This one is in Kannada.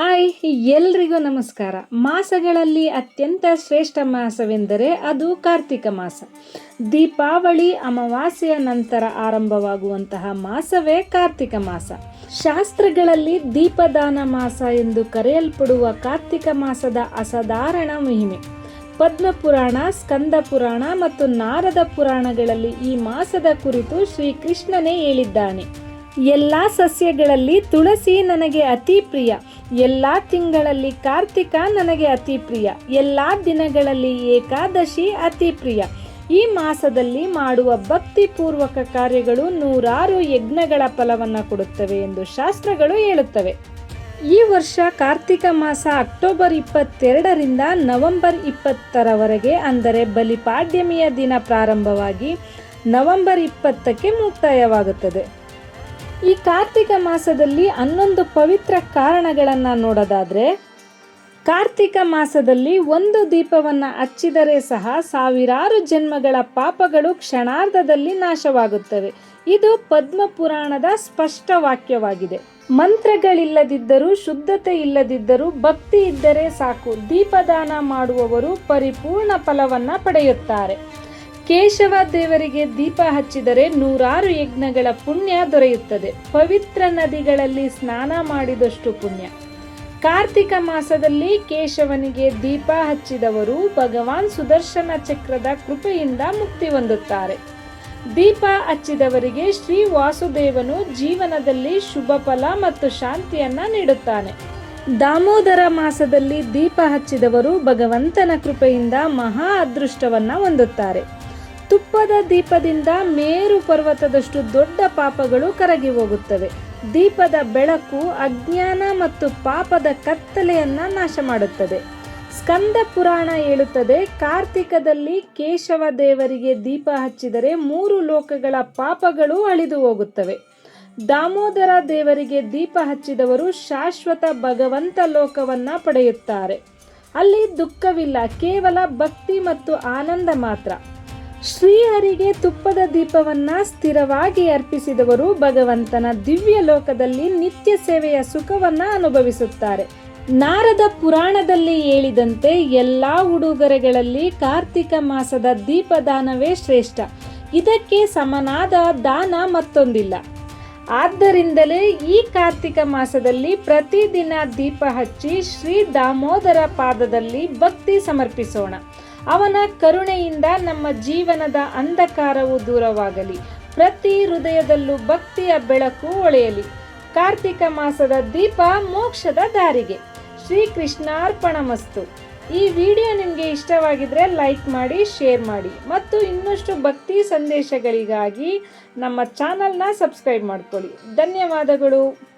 ಹಾಯ್, ಎಲ್ರಿಗೂ ನಮಸ್ಕಾರ. ಮಾಸಗಳಲ್ಲಿ ಅತ್ಯಂತ ಶ್ರೇಷ್ಠ ಮಾಸವೆಂದರೆ ಅದು ಕಾರ್ತಿಕ ಮಾಸ. ದೀಪಾವಳಿ ಅಮಾವಾಸ್ಯೆಯ ನಂತರ ಆರಂಭವಾಗುವಂತಹ ಮಾಸವೇ ಕಾರ್ತಿಕ ಮಾಸ. ಶಾಸ್ತ್ರಗಳಲ್ಲಿ ದೀಪದಾನ ಮಾಸ ಎಂದು ಕರೆಯಲ್ಪಡುವ ಕಾರ್ತಿಕ ಮಾಸದ ಅಸಾಧಾರಣ ಮಹಿಮೆ. ಪದ್ಮಪುರಾಣ ಸ್ಕಂದ ಪುರಾಣ ಮತ್ತು ನಾರದ ಪುರಾಣಗಳಲ್ಲಿ ಈ ಮಾಸದ ಕುರಿತು ಶ್ರೀಕೃಷ್ಣನೇ ಹೇಳಿದ್ದಾನೆ. ಎಲ್ಲ ಸಸ್ಯಗಳಲ್ಲಿ ತುಳಸಿ ನನಗೆ ಅತಿ ಪ್ರಿಯ. ಎಲ್ಲ ತಿಂಗಳಲ್ಲಿ ಕಾರ್ತಿಕ ನನಗೆ ಅತಿ ಪ್ರಿಯ. ಎಲ್ಲ ದಿನಗಳಲ್ಲಿ ಏಕಾದಶಿ ಅತಿ ಪ್ರಿಯ. ಈ ಮಾಸದಲ್ಲಿ ಮಾಡುವ ಭಕ್ತಿಪೂರ್ವಕ ಕಾರ್ಯಗಳು ನೂರಾರು ಯಜ್ಞಗಳ ಫಲವನ್ನು ಕೊಡುತ್ತವೆ ಎಂದು ಶಾಸ್ತ್ರಗಳು ಹೇಳುತ್ತವೆ. ಈ ವರ್ಷ ಕಾರ್ತಿಕ ಮಾಸ ಅಕ್ಟೋಬರ್ ಇಪ್ಪತ್ತೆರಡರಿಂದ ನವೆಂಬರ್ ಇಪ್ಪತ್ತರವರೆಗೆ, ಅಂದರೆ ಬಲಿಪಾಡ್ಯಮಿಯ ದಿನ ಪ್ರಾರಂಭವಾಗಿ ನವೆಂಬರ್ ಇಪ್ಪತ್ತಕ್ಕೆ ಮುಕ್ತಾಯವಾಗುತ್ತದೆ. ಈ ಕಾರ್ತಿಕ ಮಾಸದಲ್ಲಿ ಹನ್ನೊಂದು ಪವಿತ್ರ ಕಾರಣಗಳನ್ನು ನೋಡೋದಾದರೆ, ಕಾರ್ತಿಕ ಮಾಸದಲ್ಲಿ ಒಂದು ದೀಪವನ್ನು ಹಚ್ಚಿದರೆ ಸಹ ಸಾವಿರಾರು ಜನ್ಮಗಳ ಪಾಪಗಳು ಕ್ಷಣಾರ್ಧದಲ್ಲಿ ನಾಶವಾಗುತ್ತವೆ. ಇದು ಪದ್ಮ ಪುರಾಣದ ಸ್ಪಷ್ಟ ವಾಕ್ಯವಾಗಿದೆ. ಮಂತ್ರಗಳಿಲ್ಲದಿದ್ದರೂ, ಶುದ್ಧತೆ ಇಲ್ಲದಿದ್ದರೂ, ಭಕ್ತಿ ಇದ್ದರೆ ಸಾಕು. ದೀಪದಾನ ಮಾಡುವವರು ಪರಿಪೂರ್ಣ ಫಲವನ್ನು ಪಡೆಯುತ್ತಾರೆ. ಕೇಶವ ದೇವರಿಗೆ ದೀಪ ಹಚ್ಚಿದರೆ ನೂರಾರು ಯಜ್ಞಗಳ ಪುಣ್ಯ ದೊರೆಯುತ್ತದೆ. ಪವಿತ್ರ ನದಿಗಳಲ್ಲಿ ಸ್ನಾನ ಮಾಡಿದಷ್ಟು ಪುಣ್ಯ. ಕಾರ್ತಿಕ ಮಾಸದಲ್ಲಿ ಕೇಶವನಿಗೆ ದೀಪ ಹಚ್ಚಿದವರು ಭಗವಾನ್ ಸುದರ್ಶನ ಚಕ್ರದ ಕೃಪೆಯಿಂದ ಮುಕ್ತಿ ಹೊಂದುತ್ತಾರೆ. ದೀಪ ಹಚ್ಚಿದವರಿಗೆ ಶ್ರೀ ವಾಸುದೇವನು ಜೀವನದಲ್ಲಿ ಶುಭ ಫಲ ಮತ್ತು ಶಾಂತಿಯನ್ನ ನೀಡುತ್ತಾನೆ. ದಾಮೋದರ ಮಾಸದಲ್ಲಿ ದೀಪ ಹಚ್ಚಿದವರು ಭಗವಂತನ ಕೃಪೆಯಿಂದ ಮಹಾ ಅದೃಷ್ಟವನ್ನ ಹೊಂದುತ್ತಾರೆ. ತುಪ್ಪದ ದೀಪದಿಂದ ಮೇರು ಪರ್ವತದಷ್ಟು ದೊಡ್ಡ ಪಾಪಗಳು ಕರಗಿ ಹೋಗುತ್ತವೆ. ದೀಪದ ಬೆಳಕು ಅಜ್ಞಾನ ಮತ್ತು ಪಾಪದ ಕತ್ತಲೆಯನ್ನ ನಾಶ ಮಾಡುತ್ತದೆ. ಸ್ಕಂದ ಪುರಾಣ ಹೇಳುತ್ತದೆ, ಕಾರ್ತಿಕದಲ್ಲಿ ಕೇಶವ ದೇವರಿಗೆ ದೀಪ ಹಚ್ಚಿದರೆ ಮೂರು ಲೋಕಗಳ ಪಾಪಗಳು ಅಳಿದು ಹೋಗುತ್ತವೆ. ದಾಮೋದರ ದೇವರಿಗೆ ದೀಪ ಹಚ್ಚಿದವರು ಶಾಶ್ವತ ಭಗವಂತ ಲೋಕವನ್ನ ಪಡೆಯುತ್ತಾರೆ. ಅಲ್ಲಿ ದುಃಖವಿಲ್ಲ, ಕೇವಲ ಭಕ್ತಿ ಮತ್ತು ಆನಂದ ಮಾತ್ರ. ಶ್ರೀಹರಿಗೆ ತುಪ್ಪದ ದೀಪವನ್ನ ಸ್ಥಿರವಾಗಿ ಅರ್ಪಿಸಿದವರು ಭಗವಂತನ ದಿವ್ಯ ಲೋಕದಲ್ಲಿ ನಿತ್ಯ ಸೇವೆಯ ಸುಖವನ್ನ ಅನುಭವಿಸುತ್ತಾರೆ. ನಾರದ ಪುರಾಣದಲ್ಲಿ ಹೇಳಿದಂತೆ ಎಲ್ಲಾ ಉಡುಗೊರೆಗಳಲ್ಲಿ ಕಾರ್ತಿಕ ಮಾಸದ ದೀಪದಾನವೇ ಶ್ರೇಷ್ಠ. ಇದಕ್ಕೆ ಸಮನಾದ ದಾನ ಮತ್ತೊಂದಿಲ್ಲ. ಆದ್ದರಿಂದಲೇ ಈ ಕಾರ್ತಿಕ ಮಾಸದಲ್ಲಿ ಪ್ರತಿದಿನ ದೀಪ ಹಚ್ಚಿ ಶ್ರೀ ದಾಮೋದರ ಪಾದದಲ್ಲಿ ಭಕ್ತಿ ಸಮರ್ಪಿಸೋಣ. ಅವನ ಕರುಣೆಯಿಂದ ನಮ್ಮ ಜೀವನದ ಅಂಧಕಾರವು ದೂರವಾಗಲಿ. ಪ್ರತಿ ಹೃದಯದಲ್ಲೂ ಭಕ್ತಿಯ ಬೆಳಕು ಒಳೆಯಲಿ. ಕಾರ್ತಿಕ ಮಾಸದ ದೀಪ ಮೋಕ್ಷದ ದಾರಿಗೆ. ಶ್ರೀ ಕೃಷ್ಣಾರ್ಪಣಮಸ್ತು ಈ ವಿಡಿಯೋ ನಿಮಗೆ ಇಷ್ಟವಾಗಿದ್ರೆ ಲೈಕ್ ಮಾಡಿ, ಶೇರ್ ಮಾಡಿ ಮತ್ತು ಇನ್ನಷ್ಟು ಭಕ್ತಿ ಸಂದೇಶಗಳಿಗಾಗಿ ನಮ್ಮ ಚಾನಲ್ನ ಸಬ್ಸ್ಕ್ರೈಬ್ ಮಾಡ್ಕೊಳ್ಳಿ. ಧನ್ಯವಾದಗಳು.